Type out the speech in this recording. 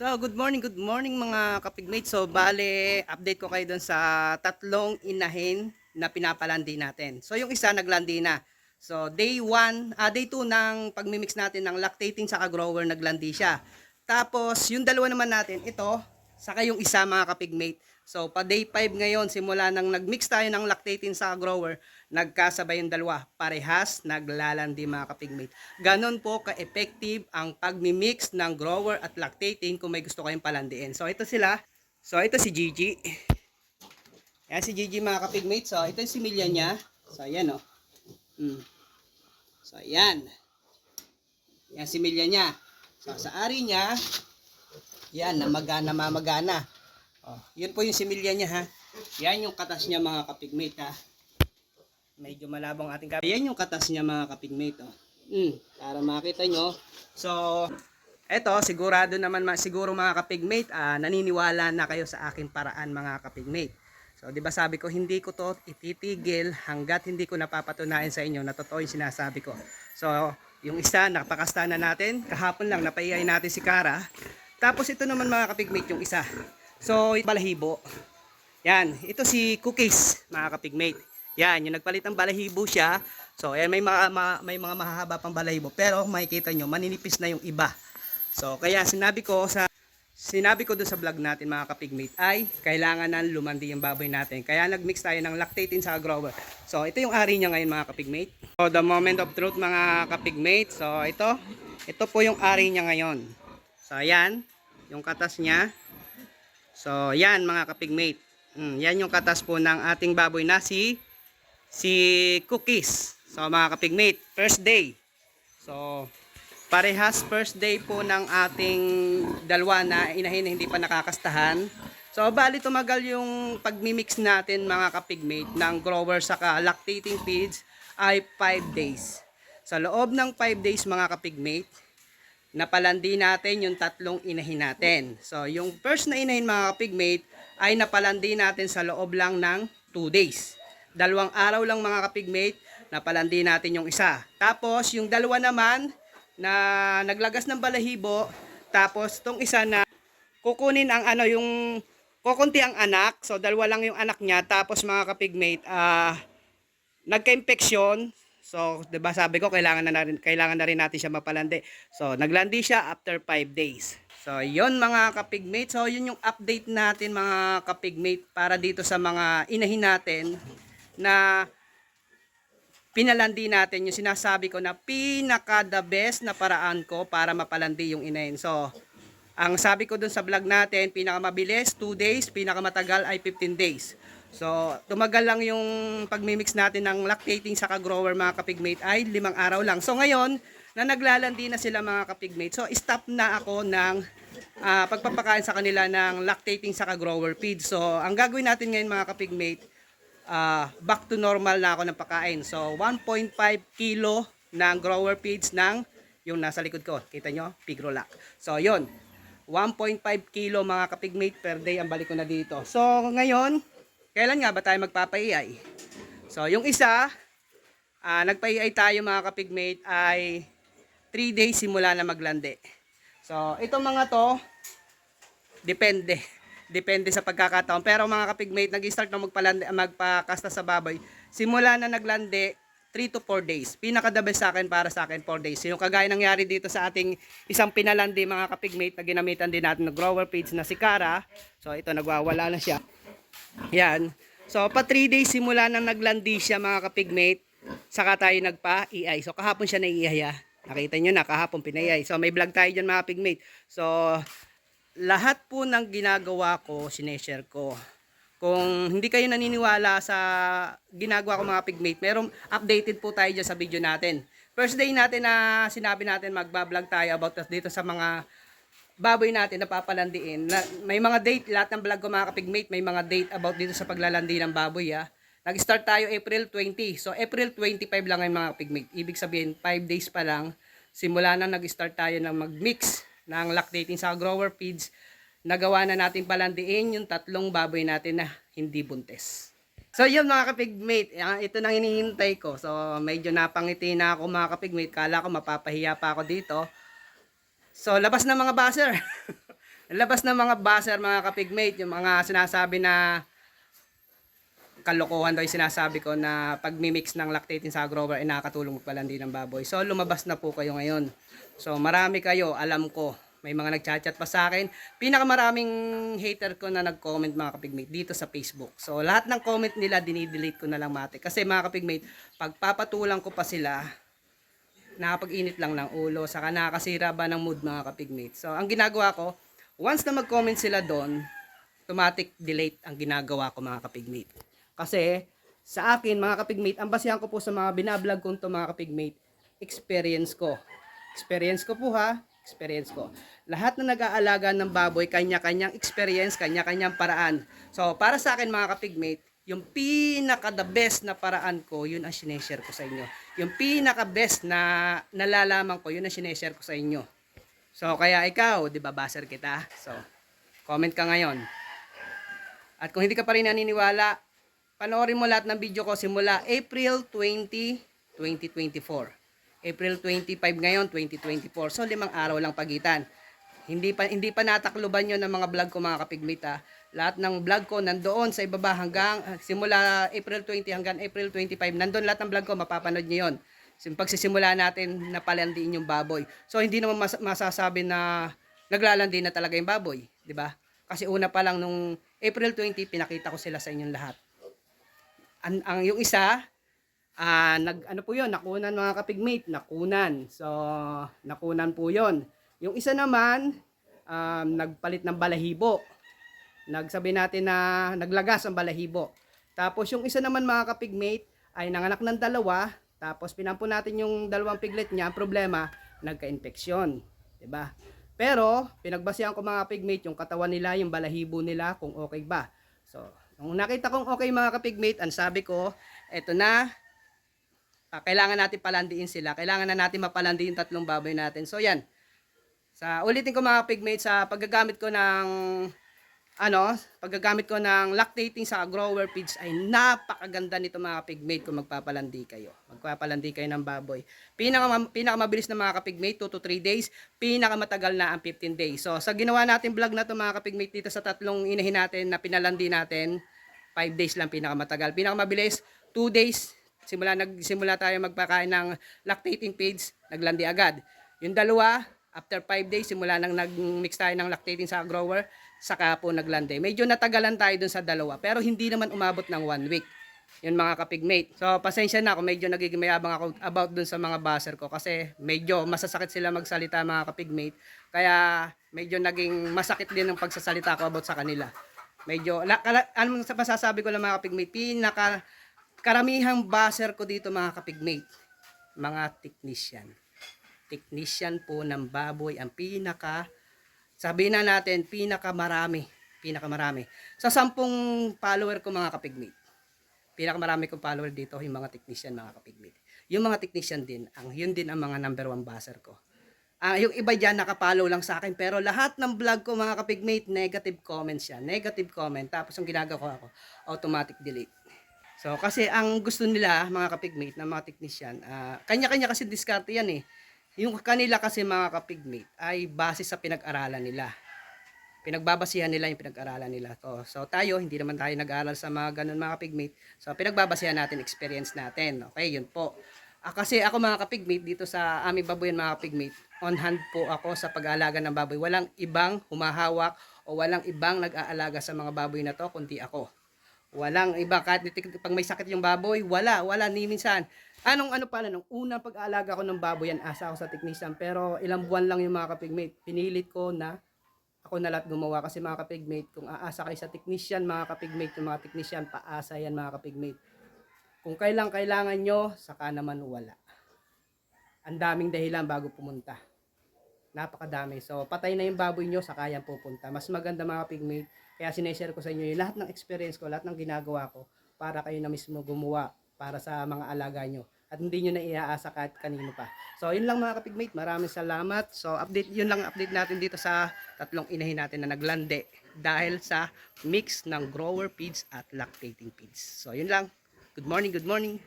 So, good morning, good morning mga kapigmate. So, bale, update ko kayo dun sa tatlong inahin na pinapalandi natin. So, yung isa naglandi na. So, day 1, ah, day 2 ng pagmimix natin ng lactating sa grower naglandi siya. Tapos, yung dalawa naman natin, ito, saka yung isa mga kapigmate. So, pa day 5 ngayon, simula nang nagmix tayo ng lactating sa grower, nagkasabay yung dalawa. Parehas, naglalandi mga kapigmate. Ganon po ka-effective ang pagmimix ng grower at lactating kung may gusto kayong palandiin. So, ito sila. So, ito si Gigi. Yan si Gigi mga kapigmate. So, ito yung similya niya. So, ayan o. Mm. So, ayan. Yan similya niya. So, sa ari niya, yan, namagana, mamagana. Oh, yun po yung similya niya ha. Yan yung katas niya mga kapigmate ha. Medyo malabong ating kapigmate. Yan yung katas niya mga kapigmate oh. Mm, para makita nyo. So, eto sigurado naman ma- siguro mga kapigmate, ah, naniniwala na kayo sa aking paraan mga kapigmate. So, 'di ba sabi ko hindi ko 'to ititigil hangga't hindi ko napapatunayan sa inyo na totoo 'yung sinasabi ko. So, yung isa napakasta na natin, kahapon lang napaiyay natin si Kara. Tapos ito naman mga kapigmate yung isa. So, balahibo. Yan, ito si Cookies, mga kapigmate. Yan, yung nagpalit ng balahibo siya. So, ayan, may mga, ma- may mga mahahaba pang balahibo. Pero, makikita nyo, maninipis na yung iba. So, kaya sinabi ko sa Sinabi ko doon sa vlog natin mga kapigmate ay kailangan nang lumandi yung baboy natin. Kaya nagmix tayo ng lactating sa grower. So ito yung ari niya ngayon mga kapigmate. So the moment of truth mga kapigmate. So ito, ito po yung ari niya ngayon. So ayan, yung katas niya. So yan mga kapigmate. Mm, yan yung katas po ng ating baboy na si si Cookies. So mga kapigmate, first day. So parehas first day po ng ating dalawa na inahin na hindi pa nakakastahan. So, bali tumagal yung pagmimix natin mga kapigmate ng grower saka lactating feeds ay 5 days. Sa loob ng 5 days mga kapigmate, napalandi natin yung tatlong inahin natin. So, yung first na inahin mga kapigmate ay napalandi natin sa loob lang ng 2 days. Dalawang araw lang mga kapigmate, napalandi natin yung isa. Tapos, yung dalawa naman, na naglagas ng balahibo tapos tong isa na kukunin ang ano yung kukunti ang anak so dalawa lang yung anak niya tapos mga kapigmate ah nagka-infeksyon so 'di ba sabi ko kailangan na, rin kailangan na rin natin siya mapalandi. So naglandi siya after 5 days. So yon mga kapigmate so yun yung update natin mga kapigmate para dito sa mga inahin natin na pinalandi natin. Yung sinasabi ko na pinaka the best na paraan ko para mapalandi yung inahin. So, ang sabi ko dun sa vlog natin, pinakamabilis 2 days, pinakamatagal ay 15 days. So, tumagal lang yung pagmimix natin ng lactating sa grower mga kapigmate ay limang araw lang. So, ngayon, na naglalandi na sila mga kapigmate. So, stop na ako ng ah, pagpapakain sa kanila ng lactating sa grower feed. So, ang gagawin natin ngayon mga kapigmate, ah, back to normal na ako ng pagkain. So, 1.5 kilo ng grower feeds ng yung nasa likod ko. Kita nyo? Pigrolac. So, yon 1.5 kilo mga kapigmate per day ang balik ko na dito. So, ngayon, kailan nga ba tayo magpapaiay? So, yung isa, ah, nagpaiay tayo mga kapigmate ay 3 days simula na maglandi. So, itong mga to, depende. Depende sa pagkakataon. Pero mga kapigmate, nag-start na magpalandi, magpakasta sa baboy. Simula na naglandi, 3 to 4 days. Pinaka the sa akin para sa akin 4 days. Yung kagaya nangyari dito sa ating isang pinalandi mga kapigmate na ginamitan din natin ng grower feeds na si Kara. So ito nagwawala na siya. Yan. So pa 3 days simula nang naglandi siya mga kapigmate, saka tayo nagpa-EI. So kahapon siya naiihay. ah. Nakita nyo na kahapon pinayay. So may vlog tayo dyan mga pigmate. So lahat po ng ginagawa ko, sineshare ko. Kung hindi kayo naniniwala sa ginagawa ko mga pigmate, merong updated po tayo dyan sa video natin. First day natin na sinabi natin magbablog tayo about dito sa mga baboy natin na papalandiin. Na, may mga date, lahat ng vlog ko mga kapigmate, may mga date about dito sa paglalandi ng baboy ah. Nag-start tayo April 20. So April 25 lang ngayon mga kapigmate. Ibig sabihin 5 days pa lang simula na nag-start tayo ng mag-mix ng lactating sa grower feeds, nagawa na natin palandiin yung tatlong baboy natin na hindi buntes. So yun mga kapigmate, ah, ito nang hinihintay ko. So medyo napangiti na ako mga kapigmate, kala ko mapapahiya pa ako dito. So labas na mga buzzer. Nalabas ng mga buzzer, mga kapigmate, yung mga sinasabi na kalokohan daw yung sinasabi ko na pag mix ng lactating sa grower ay nakakatulong magpalandi ng baboy. So lumabas na po kayo ngayon. So marami kayo, alam ko. May mga nagchat-chat pa sa akin. Pinakamaraming hater ko na nag-comment mga kapigmate dito sa Facebook. So lahat ng comment nila dinidelete ko na lang mate. Kasi mga kapigmate, pagpapatulang ko pa sila, nakapag-init lang ng ulo, saka nakakasira ba ng mood mga kapigmate. So ang ginagawa ko, once na mag-comment sila doon, automatic delete ang ginagawa ko mga kapigmate. Kasi sa akin mga kapigmate, ang basihan ko po sa mga binablog kong to mga kapigmate, experience ko. Experience ko po ha, experience ko. Lahat na nag-aalaga ng baboy, kanya-kanyang experience, kanya-kanyang paraan. So para sa akin mga kapigmate, yung pinaka the best na paraan ko, yun ang sineshare ko sa inyo. Yung pinaka best na nalalaman ko, yun ang sineshare ko sa inyo. So kaya ikaw, 'di ba, baser kita. So comment ka ngayon. At kung hindi ka pa rin naniniwala, panoorin mo lahat ng video ko simula April 20, 2024. April 25 ngayon, 2024. So limang araw lang pagitan. Hindi pa hindi pa natakluban 'yon ng mga vlog ko mga kapigmate ha. Lahat ng vlog ko nandoon sa ibaba hanggang ah, simula April 20 hanggang April 25. Nandoon lahat ng vlog ko mapapanood niyo 'yon. Sim pagsisimula natin na palandiin yung baboy. So hindi naman mas- masasabi na naglalandi na talaga yung baboy, di ba? Kasi una pa lang nung April 20 pinakita ko sila sa inyong lahat. Ang, ang yung isa ah nag ano po 'yon, nakunan mga kapigmate, nakunan. So nakunan po 'yon. Yung isa naman um, nagpalit ng balahibo. Nagsabi natin na naglagas ang balahibo. Tapos yung isa naman mga kapigmate ay nanganak ng dalawa. Tapos pinampo natin yung dalawang piglet niya. Ang problema, nagka-infeksyon. ba? Pero pinagbasihan ko mga pigmate yung katawan nila, yung balahibo nila kung okay ba. So, nung nakita kong okay mga kapigmate, ang sabi ko, eto na, ah, kailangan natin palandiin sila. Kailangan na natin mapalandi yung tatlong baboy natin. So, yan. Sa ulitin ko mga pigmates sa paggagamit ko ng ano, paggagamit ko ng lactating sa grower feeds ay napakaganda nito mga pigmate kung magpapalandi kayo. Magpapalandi kayo ng baboy. Pinaka pinakamabilis na mga kapigmate 2 to 3 days, pinakamatagal na ang 15 days. So sa ginawa natin vlog na to mga kapigmate dito sa tatlong inahin natin na pinalandi natin, 5 days lang pinakamatagal. Pinakamabilis 2 days simula nagsimula tayo magpakain ng lactating feeds, naglandi agad. Yung dalawa, after 5 days, simula nang nag-mix tayo ng lactating sa grower, saka po naglandi. Medyo natagalan tayo dun sa dalawa, pero hindi naman umabot ng 1 week. Yun mga kapigmate. So, pasensya na ako, medyo nagiging mayabang ako about dun sa mga buzzer ko kasi medyo masasakit sila magsalita mga kapigmate. Kaya medyo naging masakit din ang pagsasalita ko about sa kanila. Medyo, la, kala, ano sa masasabi ko lang mga kapigmate, pinaka karamihang buzzer ko dito mga kapigmate, mga technician. Technician po ng baboy ang pinaka, sabihin na natin, pinakamarami. Pinakamarami. Sa sampung follower ko mga kapigmate, pinakamarami kong follower dito yung mga technician mga kapigmate. Yung mga technician din, ang yun din ang mga number one buzzer ko. Ah, yung iba diyan nakapollow lang sa akin pero lahat ng vlog ko mga kapigmate negative comments siya. Negative comment tapos ang ginagawa ko automatic delete. So kasi ang gusto nila mga kapigmate na mga technician, ah, kanya-kanya kasi diskarte yan eh. Yung kanila kasi mga kapigmate ay base sa pinag-aralan nila. Pinagbabasihan nila yung pinag-aralan nila. To. So tayo, hindi naman tayo nag-aaral sa mga ganun mga kapigmate. So pinagbabasihan natin experience natin. Okay, yun po. Ah, kasi ako mga kapigmate dito sa aming baboyan mga kapigmate, on hand po ako sa pag-aalaga ng baboy. Walang ibang humahawak o walang ibang nag-aalaga sa mga baboy na to kundi ako. Walang iba kahit pag may sakit yung baboy, wala, wala ni minsan. Anong ano pala nung unang pag-aalaga ko ng baboy yan, asa ako sa technician pero ilang buwan lang yung mga kapigmate. Pinilit ko na ako na lahat gumawa kasi mga kapigmate, kung aasa kayo sa technician, mga kapigmate, yung mga technician, paasa yan mga kapigmate. Kung kailang kailangan nyo, saka naman wala. Ang daming dahilan bago pumunta. Napakadami. So, patay na yung baboy nyo, saka yan pupunta. Mas maganda mga pigmate. Kaya sineshare ko sa inyo yung lahat ng experience ko, lahat ng ginagawa ko, para kayo na mismo gumawa para sa mga alaga nyo. At hindi nyo na iaasa kahit kanino pa. So, yun lang mga kapigmate. Maraming salamat. So, update, yun lang update natin dito sa tatlong inahin natin na naglande dahil sa mix ng grower feeds at lactating feeds. So, yun lang. Good morning, good morning.